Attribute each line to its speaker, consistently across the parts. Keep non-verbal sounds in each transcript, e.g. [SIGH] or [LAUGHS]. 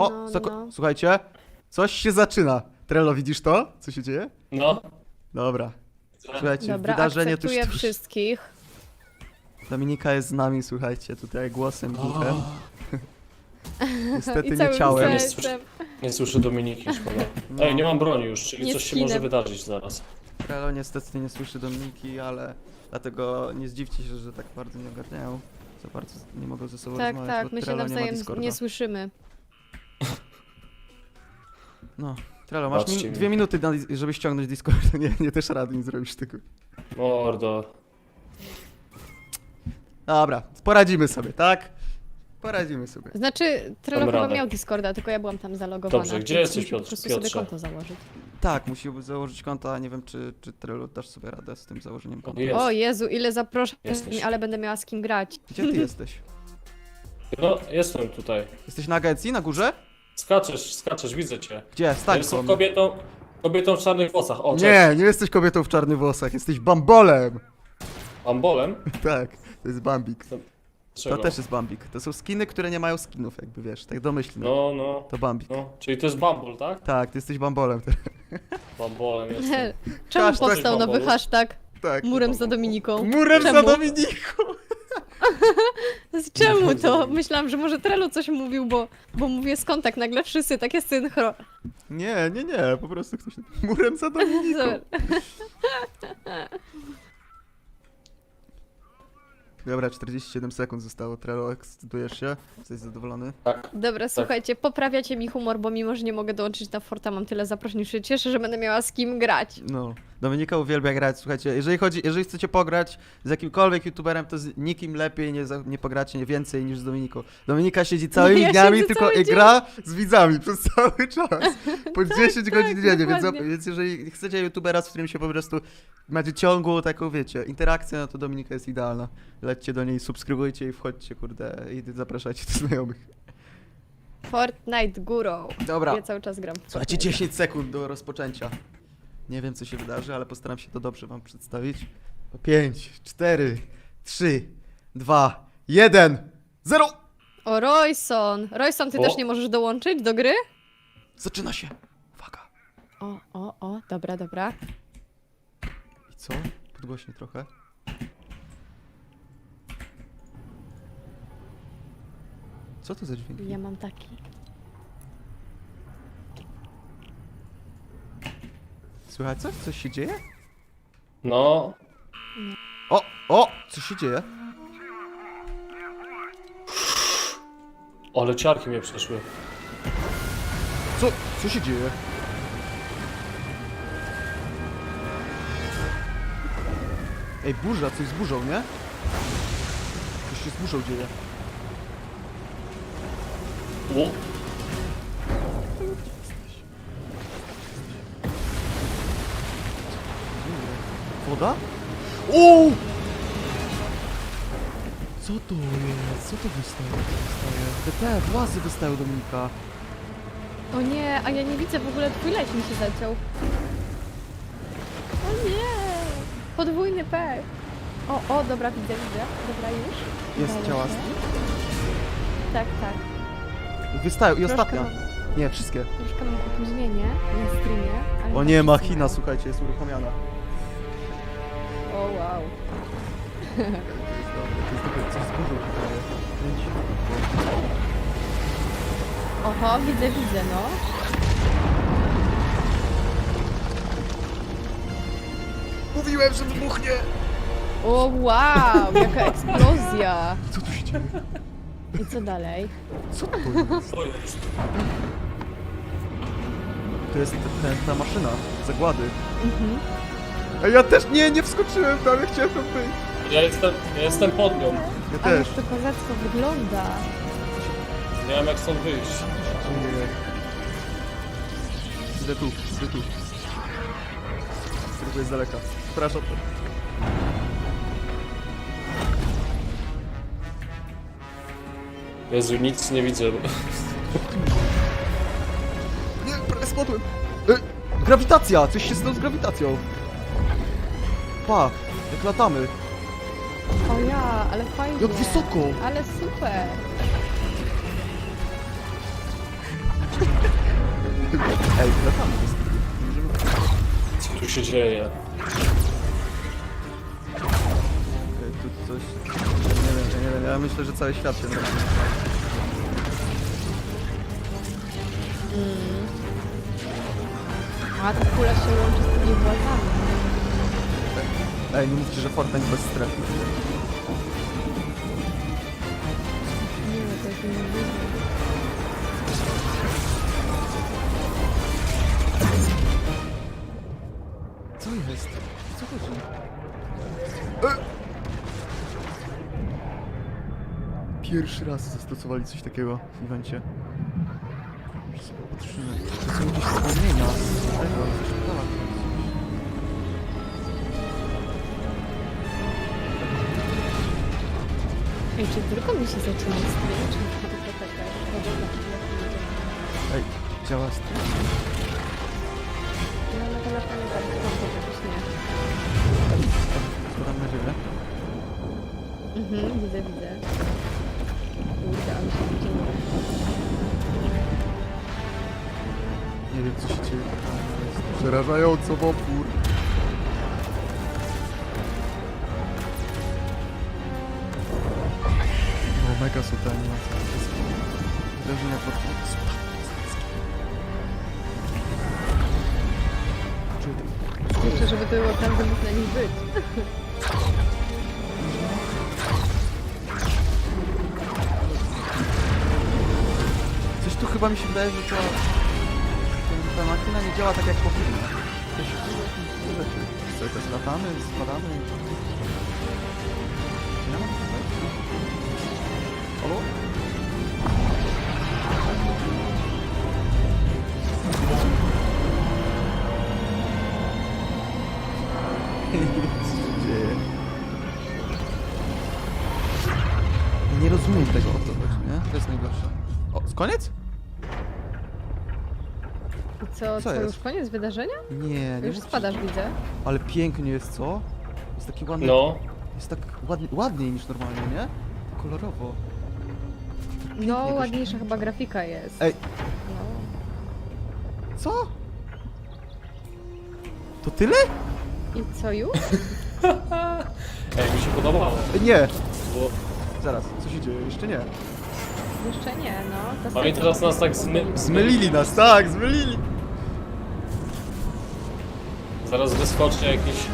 Speaker 1: O,
Speaker 2: No,
Speaker 1: soko-
Speaker 2: no.
Speaker 1: słuchajcie, coś się zaczyna. Trello, widzisz to? Co się dzieje?
Speaker 3: No.
Speaker 1: Dobra. Słuchajcie,
Speaker 2: Dobra,
Speaker 1: wydarzenie tuż,
Speaker 2: akceptuję
Speaker 1: tuż.
Speaker 2: wszystkich.
Speaker 1: Dominika jest z nami, słuchajcie, tutaj głosem, duchem. [LAUGHS] Niestety
Speaker 2: I
Speaker 1: nie
Speaker 2: całym
Speaker 1: ciałem.
Speaker 2: Sercem.
Speaker 3: Nie słyszę Dominiki, szkoda.
Speaker 1: No.
Speaker 3: Ej, nie mam broni już, czyli
Speaker 2: Nie
Speaker 3: coś się może wydarzyć zaraz.
Speaker 1: Trello niestety nie słyszy Dominiki, ale dlatego nie zdziwcie się, że tak bardzo nie ogarniają. Za bardzo nie mogą ze sobą
Speaker 2: Tak,
Speaker 1: rozmawiać,
Speaker 2: tak,
Speaker 1: bo
Speaker 2: my się
Speaker 1: Trello nie ma
Speaker 2: nawzajem
Speaker 1: Discorda.
Speaker 2: nie słyszymy.
Speaker 1: No, Trello, masz
Speaker 3: Patrzcie
Speaker 1: min-
Speaker 3: mi.
Speaker 1: dwie minuty, na, żeby ściągnąć Discord. [LAUGHS] Nie, nie też rady nie zrobisz tego.
Speaker 3: Mordo.
Speaker 1: Dobra, poradzimy sobie, tak? Poradzimy sobie.
Speaker 2: Znaczy, Trello chyba
Speaker 3: radę.
Speaker 2: miał Discorda, tylko ja byłam tam zalogowana.
Speaker 3: Dobrze, gdzie jesteś,
Speaker 2: muszę po
Speaker 3: Piotr-
Speaker 2: prostu sobie
Speaker 3: Piotrze?
Speaker 2: konto założyć.
Speaker 1: Tak, musiałby założyć konto, a nie wiem, czy, czy Trello dasz sobie radę z tym założeniem konta.
Speaker 3: Jest.
Speaker 2: O Jezu, ile zaproszeń,
Speaker 3: Jesteś.
Speaker 2: ale będę miała z kim grać.
Speaker 1: Gdzie ty jesteś?
Speaker 3: No, jestem tutaj.
Speaker 1: Jesteś na agencji, na górze?
Speaker 3: Skaczesz, skaczesz, widzę cię.
Speaker 1: Gdzie? Stań
Speaker 3: jestem kobietą, kobietą w czarnych włosach. O, cześć.
Speaker 1: Nie, nie jesteś kobietą w czarnych włosach, jesteś bambolem!
Speaker 3: Ambolem? [LAUGHS]
Speaker 1: Tak, to jest Bambik.
Speaker 3: Czego?
Speaker 1: To też jest Bambik. To są skiny, które nie mają skinów, jakby wiesz, tak domyślnie.
Speaker 3: No, no,
Speaker 1: To Bambik.
Speaker 3: no. Czyli to jest Bumble, tak?
Speaker 1: Tak, ty jesteś bambolem. [LAUGHS]
Speaker 3: Bambolem jestem. [LAUGHS]
Speaker 2: Czemu
Speaker 1: Hashtag
Speaker 2: powstał nowy hashtag
Speaker 1: tak.
Speaker 2: murem za Dominiką?
Speaker 1: Murem za
Speaker 2: Czemu?
Speaker 1: Dominiką!
Speaker 2: Z [LAUGHS] czemu to? Myślałam, że może Trello coś mówił, bo, bo mówię z kontakt, nagle wszyscy takie synchro.
Speaker 1: Nie, nie, nie, po prostu ktoś... Murem za Dominiką!
Speaker 2: Zobacz. [LAUGHS]
Speaker 1: Dobra, 47 sekund zostało. Trello, ekscytujesz się? Jesteś zadowolony?
Speaker 3: Tak.
Speaker 2: Dobra, słuchajcie, poprawiacie mi humor, bo mimo, że nie mogę dołączyć na Forta, mam tyle zaproszeń, że się cieszę, że będę miała z kim grać.
Speaker 1: No. Dominika uwielbia grać, słuchajcie, jeżeli chodzi, jeżeli chcecie pograć z jakimkolwiek youtuberem, to z nikim lepiej nie, za, nie pogracie nie więcej niż z Dominiką. Dominika siedzi całymi
Speaker 2: ja
Speaker 1: dniami,
Speaker 2: siedzę
Speaker 1: tylko
Speaker 2: cały
Speaker 1: i
Speaker 2: dzień.
Speaker 1: gra z widzami przez cały czas. [LAUGHS] Po 10 godzin
Speaker 2: Tak,
Speaker 1: dziennie, więc,
Speaker 2: dokładnie.
Speaker 1: więc jeżeli chcecie youtubera, z którym się po prostu macie ciągłą taką, wiecie, interakcję, no to Dominika jest idealna. Lećcie do niej, subskrybujcie i wchodźcie, kurde, i zapraszajcie do znajomych.
Speaker 2: Fortnite górą.
Speaker 1: Dobra.
Speaker 2: Ja cały czas gram w
Speaker 1: Słuchajcie,
Speaker 2: Fortnite.
Speaker 1: 10 sekund do rozpoczęcia. Nie wiem, co się wydarzy, ale postaram się to dobrze wam przedstawić. 5, 4, 3, 2, 1, 0!
Speaker 2: O, Royson! Royson, ty
Speaker 3: O.
Speaker 2: też nie możesz dołączyć do gry?
Speaker 1: Zaczyna się. Uwaga.
Speaker 2: O, o, o, dobra, dobra.
Speaker 1: I co? Podgłośnie trochę. Co to za dźwięk?
Speaker 2: Ja mam taki.
Speaker 1: Słychać coś? Coś się dzieje?
Speaker 3: No,
Speaker 1: O! O! Co się dzieje?
Speaker 3: ale ciarki mnie przeszły.
Speaker 1: Co? Co się dzieje? Ej, burza, coś z burzą, nie? Coś się z burzą dzieje.
Speaker 3: O,
Speaker 1: Woda? O! Co to jest? Co to wystaje? wystaje? Te, włazy wystają Dominika.
Speaker 2: O nie, a ja nie widzę w ogóle, twój leć mi się zaciął. O nie! Podwójny pech. O, o, dobra, widzę, widzę. Dobra, już.
Speaker 1: Jest
Speaker 2: Udało
Speaker 1: ciała.
Speaker 2: się. Tak, tak.
Speaker 1: Wystają i
Speaker 2: Troszkę
Speaker 1: ostatnia.
Speaker 2: mam-
Speaker 1: Nie, wszystkie.
Speaker 2: Troszkę mam opóźnienie na streamie. ale
Speaker 1: O
Speaker 2: tak
Speaker 1: nie,
Speaker 2: się
Speaker 1: machina, słuchajcie, jest uruchomiona.
Speaker 2: O wow.
Speaker 1: To jest dobre, to jest dobre, coś z burzą tutaj. Kręci.
Speaker 2: Oho, widzę, widzę, no.
Speaker 1: Mówiłem, że wybuchnie!
Speaker 2: O wow, jaka eksplozja.
Speaker 1: Co tu się dzieje?
Speaker 2: I co dalej?
Speaker 1: Co to jest?
Speaker 3: to jest.
Speaker 1: To jest ten, ta maszyna, zagłady.
Speaker 2: Mhm.
Speaker 1: A ja też nie, nie wskoczyłem tam, ja chciałem tam wyjść.
Speaker 3: Ja jestem, ja jestem pod nią.
Speaker 1: Ja
Speaker 2: Ale
Speaker 1: też.
Speaker 2: to kozacko wygląda.
Speaker 3: Nie wiem jak stąd wyjść.
Speaker 1: Ojej. Idę tu, idę tu. Spróbuję z daleka. Przepraszam.
Speaker 3: Jezu, nic nie widzę.
Speaker 1: Nie, prawie spadłem. E, grawitacja! Coś się stało z grawitacją. Pa, jak latamy.
Speaker 2: O ja, ale fajnie.
Speaker 1: Jak wysoko.
Speaker 2: Ale super. [LAUGHS]
Speaker 1: Ej, latamy.
Speaker 3: Co tu się dzieje?
Speaker 1: Ej, Tu coś... Ja nie wiem, ja nie wiem, ja myślę, że cały świat się robi.
Speaker 2: A ta kula się łączy z tymi włazami.
Speaker 1: Ej, nie mówcie, że Fortnite bez strefy.
Speaker 2: Nie, to.
Speaker 1: Co jest? Co chodzi? E! Pierwszy raz zastosowali coś takiego w evencie. Patrzymy. To są jakieś wspomnienia z tego, ze szpitala.
Speaker 2: Ej, czy tylko mi się zaczyna stream, czy podobna
Speaker 1: Ej, działa stream.
Speaker 2: No na telefonie tak, to jakoś nie.
Speaker 1: Co tam na ziemię?
Speaker 2: Mhm, widzę, widzę. Kurde, ale się widzimy.
Speaker 1: Nie wiem co się dzieje. To Przerażająco w opór. Mega animacje. Wszystko. Wydarzenia pod... Czy
Speaker 2: Jeszcze, żeby to było prawda, mógł na nich być.
Speaker 1: Coś tu chyba mi się wydaje, że to... Ta machina nie działa tak jak powinna. Coś tu rzeczy. Co, to jest latamy, spadamy koniec?
Speaker 2: I co, co,
Speaker 1: jest?
Speaker 2: już koniec wydarzenia?
Speaker 1: Nie, nie
Speaker 2: Już
Speaker 1: mówcie,
Speaker 2: spadasz, widzę.
Speaker 1: Ale pięknie jest, co? Jest taki ładny.
Speaker 3: No,
Speaker 1: Jest tak ładnie, ładniej niż normalnie, nie? Kolorowo.
Speaker 2: No,
Speaker 1: jakoś-
Speaker 2: ładniejsza chyba grafika jest.
Speaker 1: Ej,
Speaker 2: No.
Speaker 1: co? To tyle?
Speaker 2: I co już? [LAUGHS]
Speaker 3: ej, mi się podobało.
Speaker 1: Nie!
Speaker 3: Bo
Speaker 1: Zaraz, co się dzieje? Jeszcze nie.
Speaker 2: Jeszcze nie, no. To
Speaker 3: oni teraz nas tak zmy...
Speaker 1: Zmylili nas, tak, zmylili!
Speaker 3: Zaraz wyskoczy jakiś...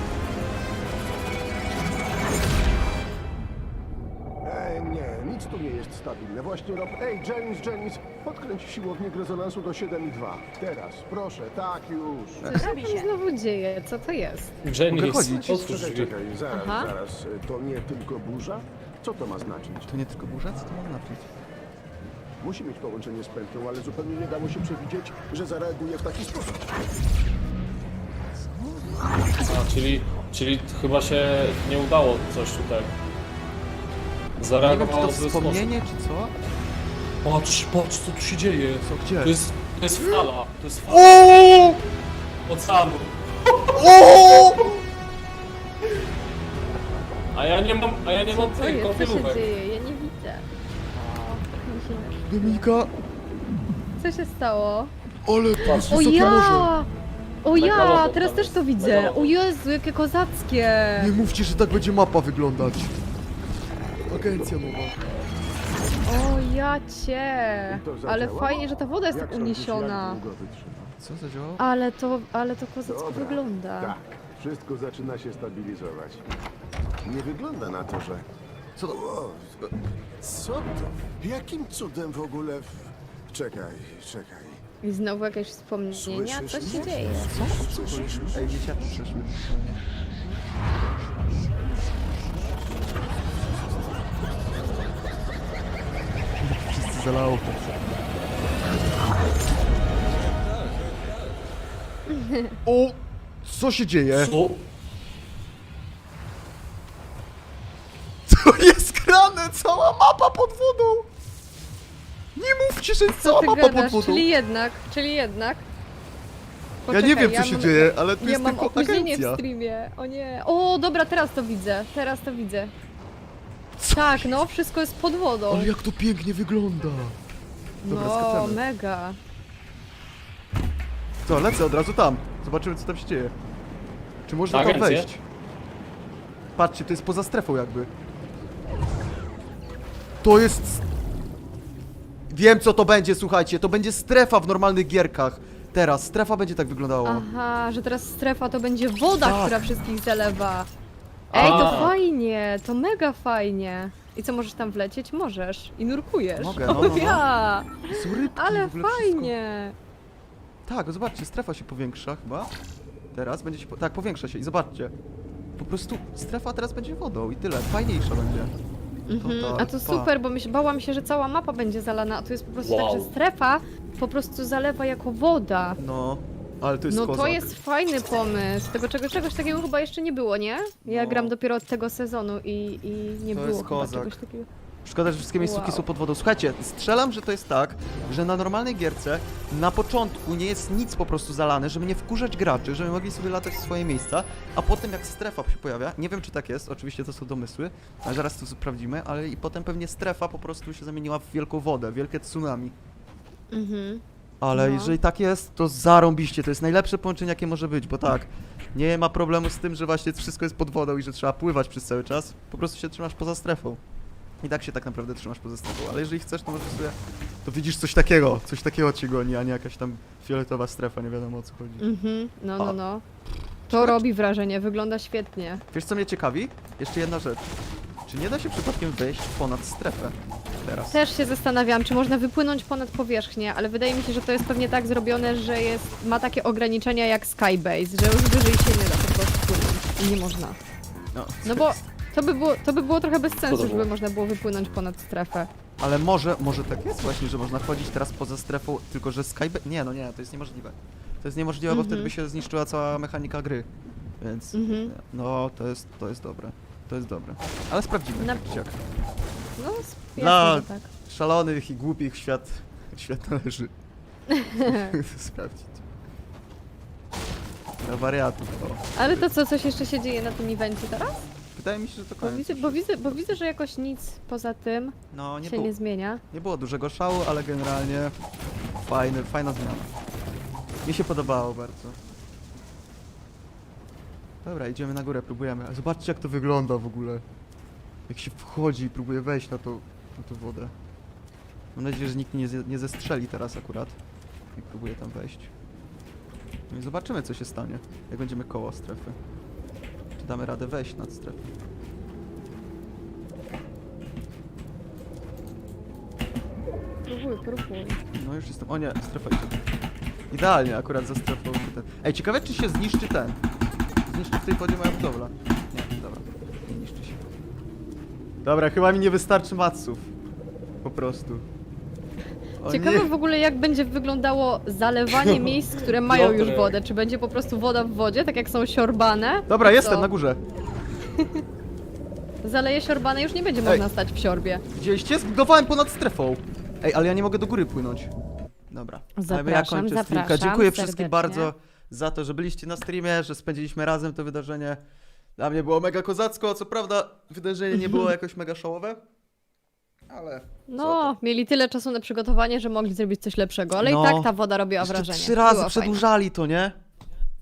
Speaker 4: Ej, nie, nic tu nie jest stabilne. Właśnie rob... Ej, James, James, podkręć siłownik rezonansu do 7,2. Teraz, proszę, tak już.
Speaker 2: Co się znowu dzieje? Co to jest?
Speaker 3: Jenny,
Speaker 1: chodzić.
Speaker 3: otwórz
Speaker 4: Czekaj,
Speaker 3: drzwi.
Speaker 4: czekaj, zaraz,
Speaker 2: Aha.
Speaker 4: zaraz. To nie tylko burza? Co to ma znaczyć?
Speaker 1: To nie tylko burza, co to ma znaczyć?
Speaker 4: Musi mieć połączenie z pętlą, ale zupełnie nie dało się przewidzieć, że zareaguje w taki sposób.
Speaker 3: A, czyli, czyli chyba się nie udało coś tutaj.
Speaker 1: Nie wiem, czy
Speaker 3: Zareagowało
Speaker 1: to
Speaker 3: w zły sposób.
Speaker 1: wspomnienie, czy co?
Speaker 3: Patrz, patrz, co tu się dzieje.
Speaker 1: Co, gdzie?
Speaker 3: To jest, to jest fala, to jest fala
Speaker 1: O!
Speaker 3: oceanu.
Speaker 1: O!
Speaker 3: A ja nie mam, a ja nie mam
Speaker 2: Co
Speaker 3: tych
Speaker 2: jest? Co się dzieje?
Speaker 1: Dominika,
Speaker 2: Co się stało?
Speaker 1: ale jest
Speaker 2: O
Speaker 1: wysokie morze!
Speaker 2: ja! O ja! Teraz też to widzę. O Jezu, jakie kozackie!
Speaker 1: Nie mówcie, że tak będzie mapa wyglądać. Agencja nowa.
Speaker 2: O ja cię! Ale fajnie, że ta woda jest tak uniesiona.
Speaker 1: Co zadziałało?
Speaker 2: Ale to, ale to kozacko
Speaker 4: Dobra,
Speaker 2: wygląda.
Speaker 4: Tak, wszystko zaczyna się stabilizować. Nie wygląda na to, że...
Speaker 1: Co to?
Speaker 4: O, co to? Jakim cudem w ogóle... W... Czekaj, czekaj.
Speaker 2: I znowu jakieś wspomnienia? Co
Speaker 4: Słyszysz
Speaker 2: się
Speaker 4: mnie?
Speaker 2: dzieje?
Speaker 4: Słyszysz?
Speaker 1: Ej, dzieciaki przyszły. Wszyscy zalało. O! Co się dzieje?
Speaker 3: Co?
Speaker 1: Jest grane? Cała mapa pod wodą! Nie mówcie, że jest
Speaker 2: Co
Speaker 1: cała
Speaker 2: ty
Speaker 1: mapa pod
Speaker 2: gadasz?
Speaker 1: wodą!
Speaker 2: Czyli jednak, czyli jednak.
Speaker 1: Ja nie wiem, co się
Speaker 2: mam-
Speaker 1: dzieje, ale to
Speaker 2: Ja
Speaker 1: jest
Speaker 2: mam
Speaker 1: tylko
Speaker 2: opóźnienie
Speaker 1: agencja.
Speaker 2: w streamie. O nie. O, dobra, teraz to widzę. Teraz to widzę.
Speaker 1: Co
Speaker 2: Tak, no, wszystko jest pod wodą.
Speaker 1: Ale jak to pięknie wygląda! Dobra,
Speaker 2: no,
Speaker 1: skaczemy.
Speaker 2: mega.
Speaker 1: Co, lecę od razu tam. Zobaczymy, co tam się dzieje. Czy można
Speaker 3: Tak,
Speaker 1: tam
Speaker 3: agencję?
Speaker 1: wejść? Patrzcie, to jest poza strefą jakby. To jest... Wiem, co to będzie, słuchajcie. To będzie strefa w normalnych gierkach. Teraz, strefa będzie tak wyglądała.
Speaker 2: Aha, że teraz strefa to będzie woda,
Speaker 1: Tak.
Speaker 2: która wszystkich zalewa. Ej, to
Speaker 3: A.
Speaker 2: fajnie, to mega fajnie. I co, możesz tam wlecieć? Możesz. I nurkujesz.
Speaker 1: Mogę, [LAUGHS] no, no, no.
Speaker 2: ja,
Speaker 1: Są rybki,
Speaker 2: ale
Speaker 1: w ogóle wszystko.
Speaker 2: fajnie.
Speaker 1: Tak, zobaczcie, strefa się powiększa chyba. Teraz będzie się. Po... Tak, powiększa się i zobaczcie. Po prostu strefa teraz będzie wodą i tyle. Fajniejsza będzie.
Speaker 2: Mhm.
Speaker 1: tak,
Speaker 2: A to
Speaker 1: pa.
Speaker 2: super, bo myśl, bałam się, że cała mapa będzie zalana, a tu jest po prostu
Speaker 3: Wow.
Speaker 2: tak, że strefa po prostu zalewa jako woda.
Speaker 1: No, ale to jest
Speaker 2: No
Speaker 1: kozak.
Speaker 2: to jest fajny pomysł. Tego czegoś, czegoś takiego chyba jeszcze nie było, nie? Ja
Speaker 1: No.
Speaker 2: gram dopiero od tego sezonu i, i nie
Speaker 1: To
Speaker 2: było
Speaker 1: jest
Speaker 2: chyba
Speaker 1: kozak.
Speaker 2: czegoś takiego.
Speaker 1: Szkoda, że wszystkie miejscówki
Speaker 2: Wow.
Speaker 1: są pod wodą. Słuchajcie, strzelam, że to jest tak, że na normalnej gierce na początku nie jest nic po prostu zalane, żeby nie wkurzać graczy, żeby mogli sobie latać w swoje miejsca, a potem jak strefa się pojawia, nie wiem czy tak jest, oczywiście to są domysły, ale zaraz to sprawdzimy, ale i potem pewnie strefa po prostu się zamieniła w wielką wodę, wielkie tsunami.
Speaker 2: Mhm.
Speaker 1: Ale
Speaker 2: No.
Speaker 1: jeżeli tak jest, to zarąbiście, to jest najlepsze połączenie jakie może być, bo tak, nie ma problemu z tym, że właśnie wszystko jest pod wodą i że trzeba pływać przez cały czas, po prostu się trzymasz poza strefą. I tak się tak naprawdę trzymasz poza strefą, ale jeżeli chcesz, to możesz sobie, to widzisz coś takiego, coś takiego cię goni, a nie jakaś tam fioletowa strefa, nie wiadomo o co chodzi.
Speaker 2: Mhm. No, no, no. To robi wrażenie, wygląda świetnie.
Speaker 1: Wiesz co mnie ciekawi? Jeszcze jedna rzecz. Czy nie da się przypadkiem wejść ponad strefę teraz?
Speaker 2: Też się zastanawiam, czy można wypłynąć ponad powierzchnię, ale wydaje mi się, że to jest pewnie tak zrobione, że jest, ma takie ograniczenia jak Skybase, że już wyżej się nie da po prostu płynąć. I nie można.
Speaker 1: No,
Speaker 2: No bo to by było, to by było trochę bez sensu,
Speaker 3: było?
Speaker 2: żeby można było wypłynąć ponad strefę.
Speaker 1: Ale może, może tak jest właśnie, że można chodzić teraz poza strefą, tylko że Skype... Nie, no nie, to jest niemożliwe. To jest niemożliwe, bo
Speaker 2: Mhm.
Speaker 1: wtedy by się zniszczyła cała mechanika gry. Więc,
Speaker 2: Mhm.
Speaker 1: no, to jest, to jest dobre. To jest dobre. Ale sprawdzimy,
Speaker 2: Na-
Speaker 1: jak.
Speaker 2: No, jasne,
Speaker 1: Dla-
Speaker 2: że tak.
Speaker 1: Szalonych i głupich świat, świat należy [LAUGHS] sprawdzić. Dla wariatów, o.
Speaker 2: Ale to co, coś jeszcze się dzieje na tym evencie teraz?
Speaker 1: Wydaje mi się, że to
Speaker 2: Bo
Speaker 1: koniec.
Speaker 2: widzę, bo widzę, bo widzę, że jakoś nic poza tym
Speaker 1: No, nie
Speaker 2: się
Speaker 1: było,
Speaker 2: nie zmienia.
Speaker 1: nie było dużego szału, ale generalnie fajny, fajna zmiana. Mi się podobało bardzo. Dobra, idziemy na górę, próbujemy. A Zobaczcie jak to wygląda w ogóle. Jak się wchodzi i próbuje wejść na tą, na tą wodę. Mam nadzieję, że nikt nie, nie zestrzeli teraz akurat. I próbuje tam wejść. No i zobaczymy co się stanie, jak będziemy koło strefy. Damy radę wejść nad strefę.
Speaker 2: Próbuj, próbuj.
Speaker 1: No już jestem. O nie, strefa idzie. Idealnie akurat za strefą. Ten. Ej, ciekawe czy się zniszczy ten. Zniszczy w tej wodzie moja budowla. Nie, dobra. Nie niszczy się. Dobra, chyba mi nie wystarczy maców. Po prostu. O
Speaker 2: Ciekawe
Speaker 1: nie.
Speaker 2: w ogóle jak będzie wyglądało zalewanie [LAUGHS] miejsc, które mają już
Speaker 3: Piotrek.
Speaker 2: wodę. Czy będzie po prostu woda w wodzie, tak jak są siorbane?
Speaker 1: Dobra,
Speaker 2: I
Speaker 1: jestem na górze. [LAUGHS]
Speaker 2: Zaleje siorbane, już nie będzie
Speaker 1: Ej.
Speaker 2: można stać w siorbie.
Speaker 1: Widzieliście? Zbudowałem ponad strefą. Ej, ale ja nie mogę do góry płynąć. Dobra. ale ja
Speaker 2: Zapraszam,
Speaker 1: kończę streamka.
Speaker 2: zapraszam
Speaker 1: Dziękuję wszystkim bardzo za to, że byliście na streamie, że spędziliśmy razem to wydarzenie. Dla mnie było mega kozacko, co prawda wydarzenie nie było [LAUGHS] jakoś mega szołowe, ale...
Speaker 2: No, mieli tyle czasu na przygotowanie, że mogli zrobić coś lepszego, ale
Speaker 1: No.
Speaker 2: i tak ta woda robiła
Speaker 1: Jeszcze
Speaker 2: wrażenie.
Speaker 1: trzy razy
Speaker 2: Było fajnie.
Speaker 1: przedłużali to, nie?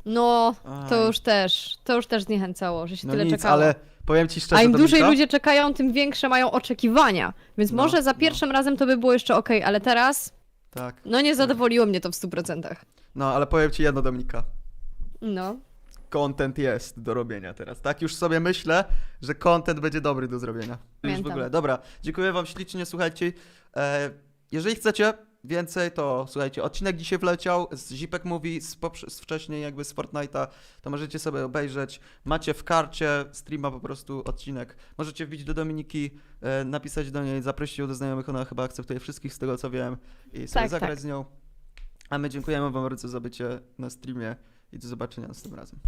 Speaker 2: No, to
Speaker 1: Aj.
Speaker 2: już też, to już też zniechęcało, że się
Speaker 1: No
Speaker 2: tyle
Speaker 1: nic,
Speaker 2: czekało.
Speaker 1: ale powiem ci szczerze,
Speaker 2: A im dłużej
Speaker 1: Dominika,
Speaker 2: ludzie czekają, tym większe mają oczekiwania. Więc
Speaker 1: No,
Speaker 2: może za
Speaker 1: no.
Speaker 2: pierwszym razem to by było jeszcze ok, ale teraz,
Speaker 1: Tak,
Speaker 2: no nie zadowoliło mnie to w 100%.
Speaker 1: no ale powiem ci jedno, Dominika.
Speaker 2: No.
Speaker 1: Content jest do robienia teraz, tak? Już sobie myślę, że content będzie dobry do zrobienia. Już w
Speaker 2: Pamiętam.
Speaker 1: ogóle. Dobra, dziękuję wam ślicznie, słuchajcie. E, jeżeli chcecie więcej, to słuchajcie, odcinek dzisiaj wleciał z Zipek Mówi, z, poprze- z wcześniej jakby z Fortnite'a, to możecie sobie obejrzeć. Macie w karcie streama po prostu odcinek. Możecie wbić do Dominiki, e, napisać do niej, zaprosić ją do znajomych, ona chyba akceptuje wszystkich z tego co wiem i sobie
Speaker 2: Tak,
Speaker 1: zagrać
Speaker 2: tak.
Speaker 1: z nią. A my dziękujemy wam bardzo za bycie na streamie i do zobaczenia następnym razem.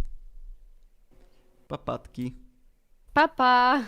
Speaker 1: Papatki.
Speaker 2: Pa, pa.